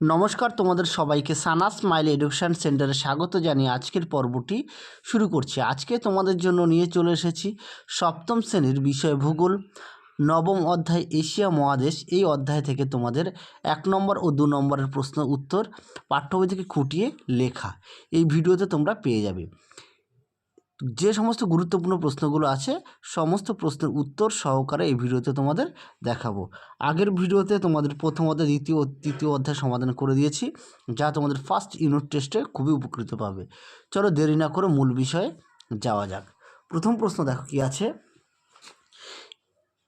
নমস্কার তোমাদের সবাইকে সানা স্মাইল এডুকেশন সেন্টারে স্বাগত জানিয়ে আজকের পর্বটি শুরু করছি। আজকে তোমাদের জন্য নিয়ে চলে এসেছি সপ্তম শ্রেণির বিষয় ভূগোল, নবম অধ্যায় এশিয়া মহাদেশ। এই অধ্যায় থেকে তোমাদের এক নম্বর ও দু নম্বরের প্রশ্ন উত্তর পাঠ্য বই থেকে খুঁটিয়ে লেখা। এই ভিডিওতে তোমরা পেয়ে যাবে। যে সমস্ত গুরুত্বপূর্ণ প্রশ্নগুলো আছে, সমস্ত প্রশ্নের উত্তর সহকারে এই ভিডিওতে তোমাদের দেখাবো। আগের ভিডিওতে তোমাদের প্রথম অধ্যায়, দ্বিতীয়, তৃতীয় অধ্যায় সমাধান করে দিয়েছি, যা তোমাদের ফার্স্ট ইউনিট টেস্টে খুবই উপকৃত পাবে। চলো দেরি না করে মূল বিষয়ে যাওয়া যাক। প্রথম প্রশ্ন দেখো কি আছে?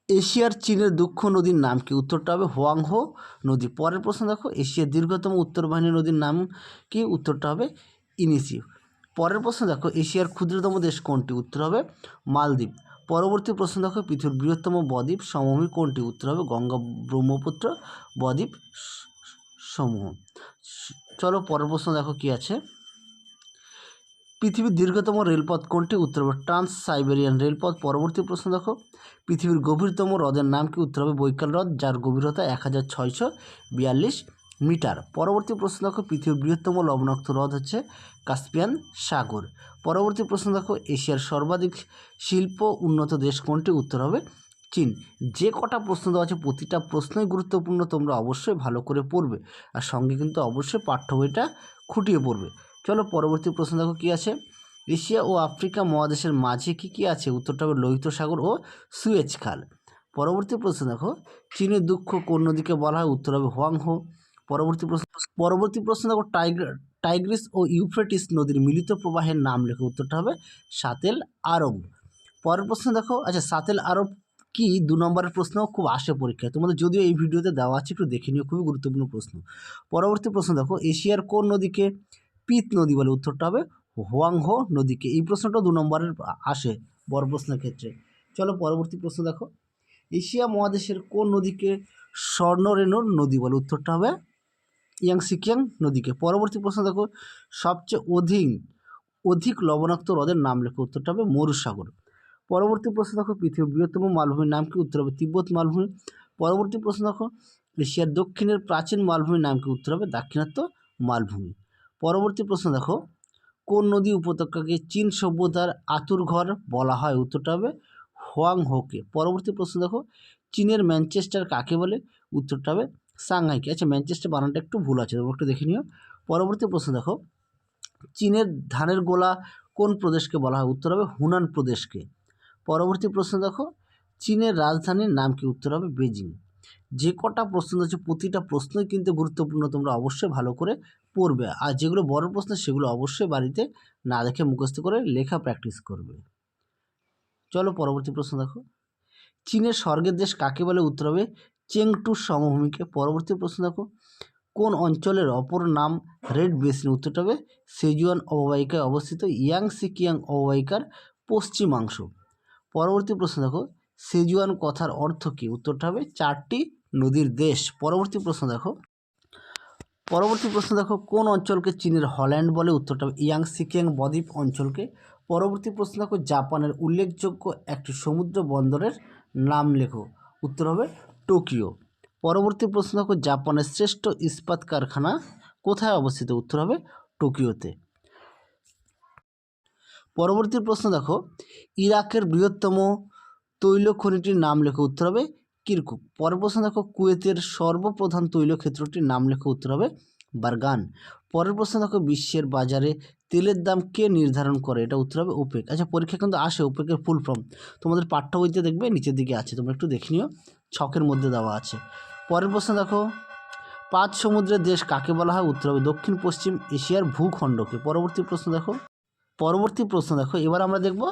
এশিয়ার চীনের দুঃখ নদীর নাম কি? উত্তরটা হবে হোয়াংহো নদী। পরের প্রশ্ন দেখো, এশিয়ার দীর্ঘতম উত্তর বাহিনী নদীর নাম কি? উত্তরটা হবে ইনিসি পরের প্রশ্ন দেখো, এশিয়ার ক্ষুদ্রতম দেশ কোনটি? উত্তর হবে মালদ্বীপ। পরবর্তী প্রশ্ন দেখো, পৃথিবীর বৃহত্তম বদ্বীপ সমভূমি কোনটি? উত্তর হবে গঙ্গা ব্রহ্মপুত্র বদ্বীপ সমূহ। চলো পরের প্রশ্ন দেখো কি আছে। পৃথিবীর দীর্ঘতম রেলপথ কোনটি? উত্তর হবে ট্রান্স সাইবেরিয়ান রেলপথ। পরবর্তী প্রশ্ন দেখো, পৃথিবীর গভীরতম হ্রদের নাম কি? উত্তর হবে বৈকাল হ্রদ, যার গভীরতা এক হাজার ছয়শো বিয়াল্লিশ মিটার। পরবর্তী প্রশ্ন দেখো, পৃথিবীর বৃহত্তম লবণাক্ত হ্রদ হচ্ছে কাস্পিয়ান সাগর। পরবর্তী প্রশ্ন দেখো, এশিয়ার সর্বাধিক শিল্প উন্নত দেশ কোনটি? উত্তর হবে চীন। যে কটা প্রশ্ন দেওয়া আছে, প্রতিটা প্রশ্নই গুরুত্বপূর্ণ, তোমরা অবশ্যই ভালো করে পড়বে। আর সঙ্গে কিন্তু অবশ্যই পাঠ্য বইটা খুঁটিয়ে পড়বে। চলো, পরবর্তী প্রশ্ন দেখো, কী আছে? এশিয়া ও আফ্রিকা মহাদেশের মাঝে কী কী আছে? উত্তরটা হবে লোহিত সাগর ও সুয়েজ খাল। পরবর্তী প্রশ্ন দেখো, চীনের দুঃখ কোন নদীকে বলা হয়? উত্তর হবে হোয়াংহো। পরবর্তী প্রশ্ন পরবর্তী প্রশ্ন দেখো, টাইগ্র, টাইগ্রিস ও ইউফ্রেটিস নদীর মিলিত প্রবাহের নাম লেখো, উত্তরটা হবে সাতেল আরব। পরের প্রশ্ন দেখো আচ্ছা সাতেল আরব কি দু নম্বরের প্রশ্ন? খুব আসে পরীক্ষায়। তোমাদের যদিও এই ভিডিওতে দেওয়া আছে, একটু দেখে নিও, খুবই গুরুত্বপূর্ণ প্রশ্ন। পরবর্তী প্রশ্ন দেখো, এশিয়ার কোন নদীকে পিত নদী বলে? উত্তরটা হবে হোয়াংহো নদীকে। এই প্রশ্নটা দু নম্বরের আসে বড় প্রশ্নের ক্ষেত্রে। চলো পরবর্তী প্রশ্ন দেখো, এশিয়া মহাদেশের কোন নদীকে স্বর্ণরেণুর নদী বলে? উত্তরটা হবে ইয়াংসিকিয়াং নদীকে। পরবর্তী প্রশ্ন দেখো, সবচেয়ে অধিক অধিক লবণাক্ত হ্রদের নাম লেখো। উত্তরটা হবে মরুসাগর। পরবর্তী প্রশ্ন দেখো, পৃথিবীর বৃহত্তম মালভূমির নাম কি? উত্তর হবে তিব্বত মালভূমি। পরবর্তী প্রশ্ন দেখো, এশিয়ার দক্ষিণের প্রাচীন মালভূমির নাম কি? উত্তর হবে দাক্ষিণাত্য মালভূমি। পরবর্তী প্রশ্ন দেখো, কোন নদী উপত্যকাকে চীন সভ্যতার আতুরঘর বলা হয়? উত্তরটা হবে হোয়াং হোকে পরবর্তী প্রশ্ন দেখো, চীনের ম্যানচেস্টার কাকে বলে? উত্তরটা হবে সাংহাইকে আচ্ছা ম্যানচেস্টার বানানটা একটু ভুল আছে, তোমরা একটু দেখে নিও। পরবর্তী প্রশ্ন দেখো, চীনের ধানের গোলা কোন প্রদেশকে বলা হয়? উত্তর হবে হুনান প্রদেশকে। পরবর্তী প্রশ্ন দেখো, চীনের রাজধানীর নাম কি? উত্তর হবে বেজিং যে কটা প্রশ্ন আছে প্রতিটা প্রশ্নই কিন্তু গুরুত্বপূর্ণ, তোমরা অবশ্যই ভালো করে পড়বে। আর যেগুলো বড় প্রশ্ন, সেগুলো অবশ্যই বাড়িতে না দেখে মুখস্থ করে লেখা প্র্যাকটিস করবে। চলো পরবর্তী প্রশ্ন দেখো, চীনের স্বর্গের দেশ কাকে বলে? উত্তর হবে চেংটু সমভূমিকে পরবর্তী প্রশ্ন দেখো। কোন অঞ্চলের অপর নাম রেড বেসিন? উত্তরটা হবে সেজুয়ান অববাহিকায় অবস্থিত ইয়াংসিকিয়াং অববাহিকার পশ্চিমাংশ। পরবর্তী প্রশ্ন দেখো, সেজুয়ান কথার অর্থ কী? উত্তরটা হবে চারটি নদীর দেশ। পরবর্তী প্রশ্ন দেখো, পরবর্তী প্রশ্ন দেখো, কোন অঞ্চলকে চীনের হল্যান্ড বলে? উত্তরটা হবে ইয়াংসিকিয়াং বদ্বীপ অঞ্চলকে। পরবর্তী প্রশ্ন দেখো, জাপানের উল্লেখযোগ্য একটি সমুদ্র বন্দরের নাম লেখো। উত্তর হবে টোকিও। পরবর্তী প্রশ্ন দেখো, জাপানের শ্রেষ্ঠ ইস্পাত কারখানা কোথায় অবস্থিত? উত্তর হবে টোকিওতে। পরবর্তী প্রশ্ন দেখো, ইরাকের বৃহত্তম তৈল খনিটির নাম লেখো, উত্তর হবে কিরকুক। পরের প্রশ্ন দেখো, কুয়েতের সর্বপ্রধান তৈল ক্ষেত্রটির নাম লেখো, উত্তর হবে বারগান। পরের প্রশ্ন দেখো, বিশ্বের বাজারে তেলের দাম কে নির্ধারণ করে? এটা উত্তর হবে ওপেক আচ্ছা পরীক্ষা কিন্তু আসে ওপেকের ফুল ফর্ম তোমাদের পাঠ্য বইতে দেখবে নিচের দিকে আছে, তোমরা একটু দেখে নিও। ছকের মধ্যে দেওয়া আছে। পরের প্রশ্ন দেখো, পাঁচ সমুদ্রের দেশ কাকে বলা হয়? উত্তর হবে দক্ষিণ, পশ্চিম এশিয়ার ভূখণ্ডকে। পরবর্তী প্রশ্ন দেখো, পরবর্তী প্রশ্ন দেখো, এবার আমরা দেখব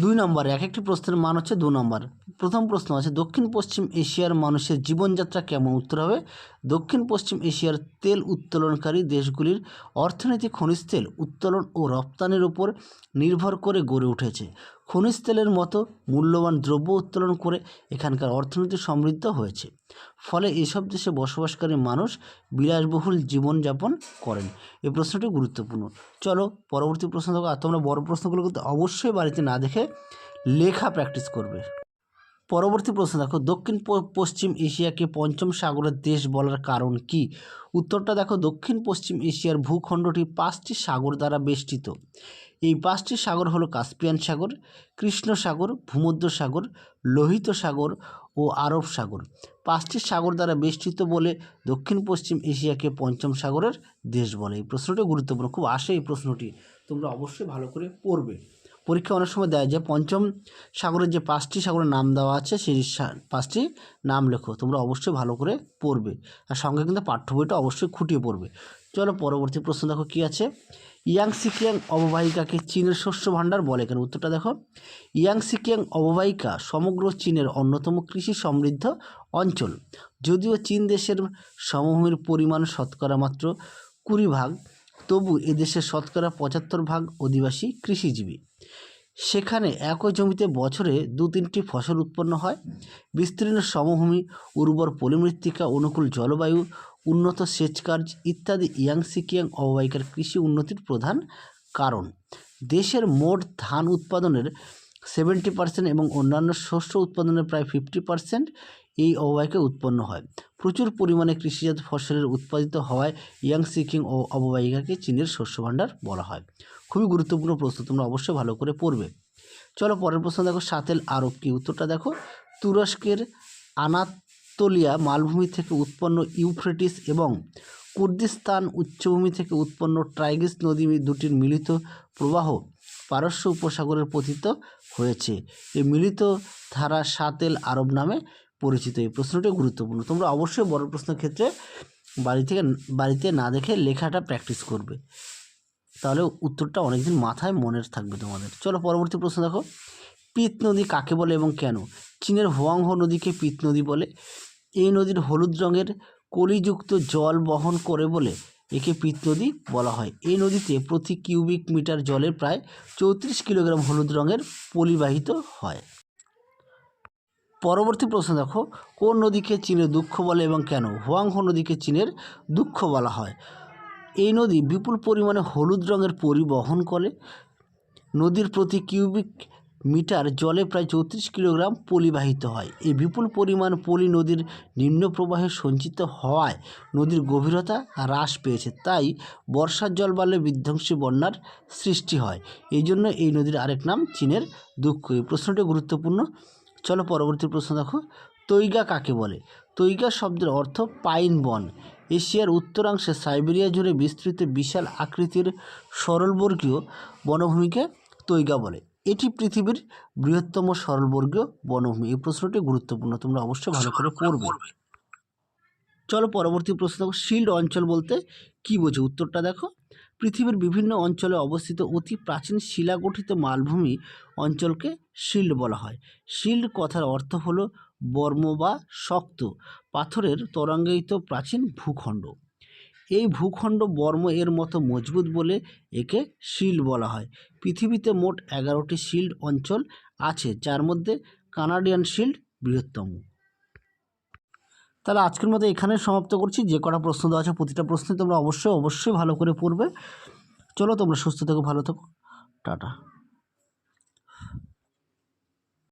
দুই নম্বরে, এক একটি প্রশ্নের মান হচ্ছে দু নম্বর। প্রথম প্রশ্ন আছে, দক্ষিণ পশ্চিম এশিয়ার মানুষের জীবনযাত্রা কেমন? উত্তর হবে, দক্ষিণ পশ্চিম এশিয়ার তেল উত্তোলনকারী দেশগুলির অর্থনীতি খনিজ তেল উত্তোলন ও রপ্তানির উপর নির্ভর করে গড়ে উঠেছে। খনিজ তেলের মতো মূল্যবান দ্রব্য উত্তোলন করে এখানকার অর্থনীতি সমৃদ্ধ হয়েছে। ফলে এসব দেশে বসবাসকারী মানুষ বিলাসবহুল জীবনযাপন করেন। এই প্রশ্নটি গুরুত্বপূর্ণ। চলো পরবর্তী প্রশ্ন দেখো। আর তোমরা বড় প্রশ্নগুলো কিন্তু অবশ্যই বাড়িতে না দেখে লেখা প্র্যাকটিস করবে। পরবর্তী প্রশ্ন দেখো, দক্ষিণ পশ্চিম এশিয়াকে পঞ্চম সাগরের দেশ বলার কারণ কি? উত্তরটা দেখো, দক্ষিণ পশ্চিম এশিয়ার ভূখণ্ডটি পাঁচটি সাগর দ্বারা বেষ্টিত। এই পাঁচটি সাগর হলো কাস্পিয়ান সাগর, কৃষ্ণ সাগর, ভূমধ্য সাগর, লোহিত সাগর ও আরব সাগর। পাঁচটি সাগর দ্বারা বেষ্টিত বলে দক্ষিণ পশ্চিম এশিয়াকে পঞ্চম সাগরের দেশ বলে। এই প্রশ্নটি গুরুত্বপূর্ণ। খুব আসে এই প্রশ্নটি। তোমরা অবশ্যই ভালো করে পড়বে। পরীক্ষা অনেক সময় দেয় যে পঞ্চম সাগরের যে পাঁচটি সাগরের নাম দেওয়া আছে, সেই পাঁচটি নাম লেখো। তোমরা অবশ্যই ভালো করে পড়বে। আর সঙ্গে কিন্তু পাঠ্য বইটা অবশ্যই খুঁটিয়ে পড়বে। চলো পরবর্তী প্রশ্ন দেখো কী আছে। ইয়াংসিকিয়াং অববাহিকাকে চীনের শস্য ভাণ্ডার বলে। কেন উত্তরটা দেখো। ইয়াংসিকিয়াং অববাহিকা সমগ্র চীনের অন্যতম কৃষি সমৃদ্ধ অঞ্চল। যদিও চীন দেশের সমভূমির পরিমাণ শতকরা মাত্র কুড়ি ভাগ, তবু এদেশের শতকরা পঁচাত্তর ভাগ অধিবাসী কৃষিজীবী। সেখানে একই জমিতে বছরে দু তিনটি ফসল উৎপন্ন হয়। বিস্তীর্ণ সমভূমি, উর্বর পলিমৃত্তিকা, অনুকূল জলবায়ু, উন্নত সেচ কার্য ইত্যাদি ইয়াংসিকিয়াং অববাহিকার কৃষি উন্নতির প্রধান কারণ। দেশের মোট ধান উৎপাদনের সেভেন্টি পার্সেন্ট এবং অন্যান্য শস্য উৎপাদনের প্রায় ফিফটি পার্সেন্ট এই অববাহিকায় উৎপন্ন হয়। প্রচুর পরিমাণে কৃষিজাত ফসলের উৎপাদিত হওয়ায় ইয়াংসিকিং ও অববাহিকাকে চীনের শস্য ভাণ্ডার বলা হয়। খুবই গুরুত্বপূর্ণ প্রশ্ন, তোমরা অবশ্যই ভালো করে পড়বে। চলো পরের প্রশ্ন দেখো, সাতেল আরব কি? উত্তরটা দেখো, তুরস্কের আনাতোলিয়া মালভূমি থেকে উৎপন্ন ইউফ্রেটিস এবং কুর্দিস্তান উচ্চভূমি থেকে উৎপন্ন ট্রাইগিস নদী দুটির মিলিত প্রবাহ পারস্য উপসাগরের পতিত হয়েছে। এই মিলিত ধারা সাতেল আরব নামে পরিচিত। এই প্রশ্নটি গুরুত্বপূর্ণ। তোমরা অবশ্যই বড় প্রশ্নের ক্ষেত্রে বাড়ি থেকে, বাড়িতে না দেখে লেখাটা প্র্যাকটিস করবে। তাহলে উত্তরটা অনেকদিন মাথায় মনে থাকবে তোমাদের। চলো পরবর্তী প্রশ্ন দেখো। পিত নদী কাকে বলে এবং কেন? চীনের হোয়াংহো নদীকে পিত নদী বলে। এই নদীর হলুদ রঙের কলিযুক্ত জল বহন করে বলে একে পিত নদী বলা হয়। এই নদীতে প্রতি কিউবিক মিটার জলের প্রায় চৌত্রিশ কিলোগ্রাম হলুদ রঙের পলিবাহিত হয়। পরবর্তী প্রশ্ন দেখো, কোন নদীকে চীনের দুঃখ বলে এবং কেন? হোয়াংহো নদীকে চীনের দুঃখ বলা হয়। এই নদী বিপুল পরিমাণে হলুদ রঙের পরিবহন করে। নদীর প্রতি কিউবিক মিটার জলে প্রায় চৌত্রিশ কিলোগ্রাম পলিবাহিত হয়। এই বিপুল পরিমাণ পলি নদীর নিম্ন প্রবাহে সঞ্চিত হওয়ায় নদীর গভীরতা হ্রাস পেয়েছে। তাই বর্ষার জল বাড়লে বিধ্বংসী বন্যার সৃষ্টি হয়। এই জন্য এই নদীর আরেক নাম চীনের দুঃখ। এই প্রশ্নটি গুরুত্বপূর্ণ। চলো পরবর্তী প্রশ্ন দেখো। তৈগা কাকে বলে? তৈগা শব্দের অর্থ পাইন বন। এশিয়ার উত্তরাংশে সাইবেরিয়া জুড়ে বিস্তৃত বিশাল আকৃতির সরলবর্গীয় বনভূমিকে তৈগা বলে। এটি পৃথিবীর বৃহত্তম সরলবর্গীয় বনভূমি। এই প্রশ্নটি গুরুত্বপূর্ণ তোমরা অবশ্যই ভালো করে পড়বে। চলো পরবর্তী প্রশ্ন দেখো শিল্ড অঞ্চল বলতে কি বোঝো? উত্তরটা দেখো। পৃথিবীর বিভিন্ন অঞ্চলে অবস্থিত অতি প্রাচীন শিলাগঠিত মালভূমি অঞ্চলকে শিল্ড বলা হয়। শিল্ড কথার অর্থ হলো বর্ম বা শক্ত, পাথরের তরঙ্গায়িত প্রাচীন ভূখণ্ড। এই ভূখণ্ড বর্ম এর মতো মজবুত বলে একে শিল্ড বলা হয়। পৃথিবীতে মোট এগারোটি শিল্ড অঞ্চল আছে, যার মধ্যে কানাডিয়ান শিল্ড বৃহত্তম। তাহলে আজকের মতো এখানে সমাপ্ত করছি। যে কটা প্রশ্ন দেওয়া আছে, প্রতিটা প্রশ্নে তোমরা অবশ্যই অবশ্যই ভালো করে পড়বে। চলো তোমরা সুস্থ থেকো, ভালো থেকো। টাটা।